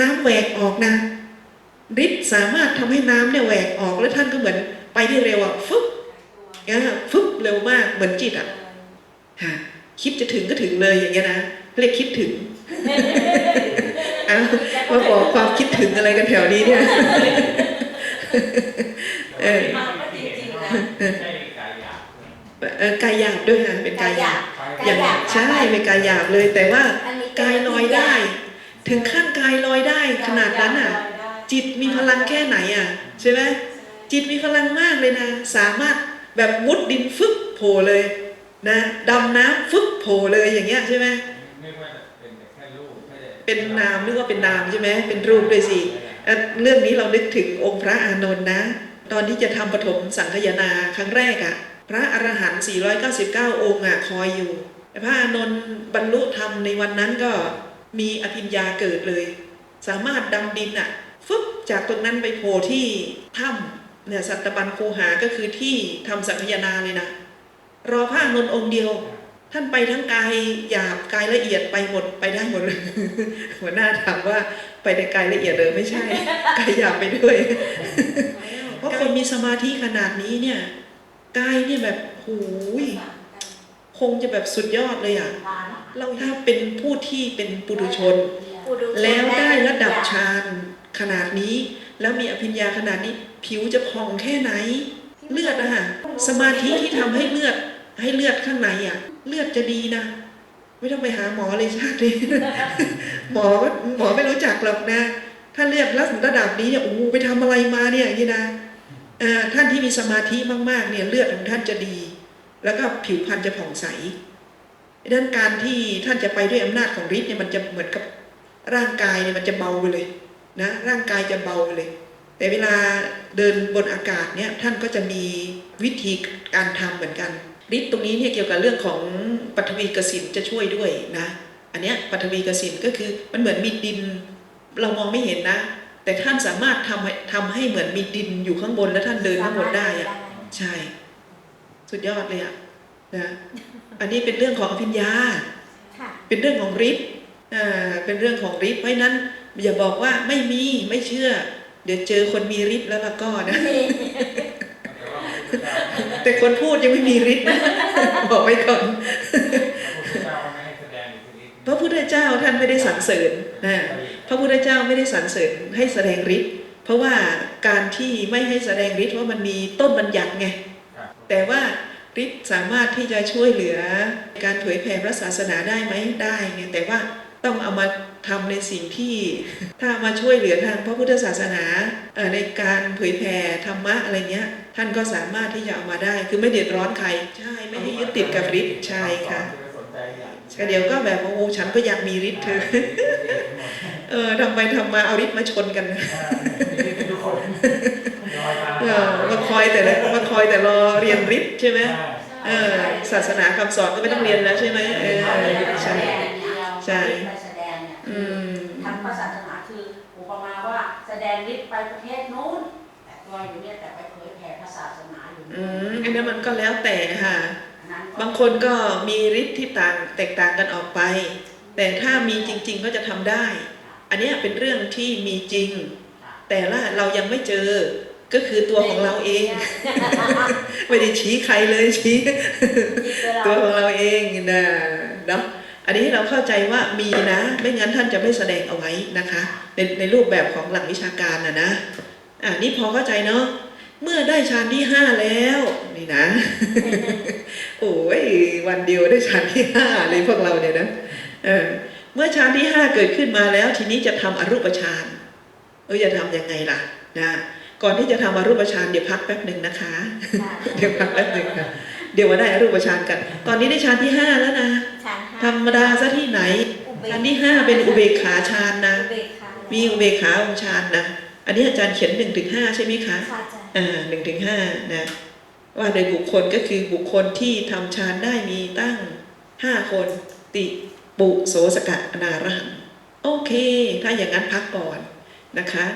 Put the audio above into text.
น้ำแหวกออกนะฤทธิ์สามารถทำให้น้ำเนี่ยแหวกออกแล้วท่านก็เหมือนไปได้เร็วอะฟึบอ่าฟึบเร็วมากเหมือนจิตอะฮะคิดจะถึงก็ถึงเลยอย่างเงี้ยนะเรียกคิดถึงเอามาบอกความคิดถึงอะไรกันแถวนี้เนี่ยเออมาก็จริงๆนะใช่กายหยาบเออกายหยาบด้วยค่ะเป็นกายหยาบกาอย่างหยาบใช่เป็นกายหยาบเลยแต่ว่าอันนี้กายลอยได้ ถึงขั้นกายลอยได้ขนาดนั้นอะ จิตมีพลังแค่ไหนอะใช่ไหมจิตมีพลังมากเลยนะ สามารถแบบมุดดินฟึบโผล่เลยนะดำน้ำฟึบโผล่เลยอย่างเงี้ยใช่ไหมไม่ว่าจะเป็นแต่แค่รูปไม่ได้เป็นนามนึกว่าเป็นนามใช่ไหมเป็นรูปด้วยสิเอ่อเรื่องนี้เรานึกถึงองค์พระอานนท์นะ ตอนที่จะทำปฐมสังฆยนาครั้งแรกอะ่ะ พระอรหันต์499 องค์อะคอยอยู่แต่พระอานนท์บรรลุธรรมในวันนั้นก็ มีอภิญญาเกิดเลย สามารถดำดินอะฟึบจากตรงนั้นไปโผล่ที่ถ้ำเนี่ยสัตบันคูหาก็คือที่ทำสังฆยนาเลยนะรอพระอานนท์องค์เดียว ท่านไปทั้งกายหยาบกายละเอียดไปหมดไปได้หมดเลยหัวหน้าถามว่าไปในกายละเอียดเลยไม่ใช่กายหยาบไปด้วย เพราะคนมีสมาธิขนาดนี้เนี่ยกายเนี่ยแบบหูย คงจะแบบสุดยอดเลยอะ เราถ้าเป็นผู้ที่เป็นปุถุชน แล้วได้ระดับฌานขนาดนี้ แล้วมีอภิญญาขนาดนี้ ผิวจะพองแค่ไหน เลือดอะค่ะสมาธิที่ทำให้เลือดให้เลือดข้างในอะเลือดจะดีนะ ไม่ต้องไปหาหมอเลยชาตินี้หมอก็หมอไม่รู้จักหรอกนะ ถ้าเลือดระดับนี้เนี่ยโอ้โหไปทำอะไรมาเนี่ยอย่างนี้นะเอ่อท่านที่มีสมาธิมากๆเนี่ยเลือดของท่านจะดี แล้วก็ผิวพรรณจะผ่องใสดังนั้นการที่ท่านจะไปด้วยอำนาจของฤทธิ์เนี่ยมันจะเหมือนกับร่างกายเนี่ยมันจะเบาไปเลยนะร่างกายจะเบาไปเลย แต่เวลาเดินบนอากาศเนี่ยท่านก็จะมีวิธีการทำเหมือนกันฤทธิ์ตรงนี้เนี่ยเกี่ยวกับเรื่องของปฐวีกสินจะช่วยด้วยนะ อันเนี้ยปฐวีกสินก็คือมันเหมือนมีดิน เรามองไม่เห็นนะ แต่ท่านสามารถทำให้ทำให้เหมือนมีดินอยู่ข้างบนแล้วท่านเดินข้างบนได้อะใช่ สุดยอดเลยอะ นะอันนี้เป็นเรื่องของอภิญญาค่ะเป็นเรื่องของฤทธิ์อ่าเป็นเรื่องของฤทธิ์เพราะฉะนั้นอย่าบอกว่าไม่มีไม่เชื่อ เดี๋ยวเจอคนมีฤทธิ์แล้วละก็นะแต่คนพูดยังไม่มีฤทธิ์นะบอกไว้ก่อนพระพุทธเจ้าไม่ให้แสดงอิทธิฤทธิ์พระพุทธเจ้าท่านไม่ได้สรรเสริญนะพระพุทธเจ้าไม่ได้สรรเสริญให้แสดงฤทธิ์เพราะว่าการที่ไม่ให้แสดงฤทธิ์ว่ามันมีต้นบัญญัติไงครับแต่ว่า ฤทธิ์สามารถที่จะช่วยเหลือการเผยแผ่พระศาสนาได้ไหมได้ไงแต่ว่าต้องเอามาทำในสิ่งที่ถ้าเอามาช่วยเหลือทางพระพุทธศาสนาเอ่อในการเผยแผ่ธรรมะอะไรเงี้ย ท่านก็สามารถที่จะเอามาได้ คือไม่เดือดร้อนใครใช่ไม่ให้ยึดติดกับฤทธิ์ใช่ค่ะสนใจอย่างก็เดี๋ยวก็แบบว่าโอ้ฉันก็อยากมีฤทธิ์เธอเออทำไปทำมาเอาฤทธิ์มาชนกันทุกคนลอยมาเออมาคอยแต่ละมา คอยแต่รอเรียนฤทธิ์ใช่ไหมเออศาสนาคำสอนก็ไม่ต้องเรียนแล้วใช่ไหมเออใช่ใช่ไปแสดงเนี่ยอืมทางพระศาสนาคืออุปมาว่าแสดงฤทธิ์ไปประเทศนู้นแต่ตัวอยู่เนี่ยแต่ไปเผยแผ่พระศาสนาอยู่อืมอันนั้นมันก็แล้วแต่ค่ะอันนั้นก็บางคนก็มีฤทธิ์ที่ต่างแตกต่างกันออกไป แต่ถ้ามีจริง ๆก็จะทำได้ อันเนี้ยเป็นเรื่องที่มีจริง แต่ละเรายังไม่เจอ ก็คือตัวของเราเอง ไม่ได้ชี้ใครเลยชี้ตัวของเราเองนะเนาะอันนี้เราเข้าใจว่ามีนะ ไม่งั้นท่านจะไม่แสดงเอาไว้นะคะ ในในรูปแบบของหลักวิชาการนะนะอ่านี่พอเข้าใจเนาะเมื่อได้ฌานที่ห้าแล้วนี่นะ โอ้ยวันเดียวได้ฌานที่ห้าเลยพวกเราเนี่ยนะเออเมื่อฌานที่ห้าเกิดขึ้นมาแล้ว ทีนี้จะทำอรูปฌานเออจะทำยังไงล่ะ นะ ก่อนที่จะทำอรูปฌานเดี๋ยวพักแป๊บหนึ่งนะคะ เดี๋ยวพักแป๊บหนึ่งค่ะ เดี๋ยวมาได้อรูปฌานกัน ตอนนี้ได้ฌานที่ห้าแล้วนะธรรมดาซะที่ไหนฌานที่ห้าเป็นอุเบกขาฌานนะ มีอุเบกขาองค์ฌานนะ อันนี้อาจารย์เขียนหนึ่งถึงห้าใช่ไหมคะค่ะอาจารย์อ่าหนึ่งถึงห้านะ ว่าโดยบุคคลก็คือบุคคลที่ทำฌานได้มีตั้งห้าคนติปุโสสกะอนาระหังโอเค ถ้าอย่างนั้นพักก่อนนะคะ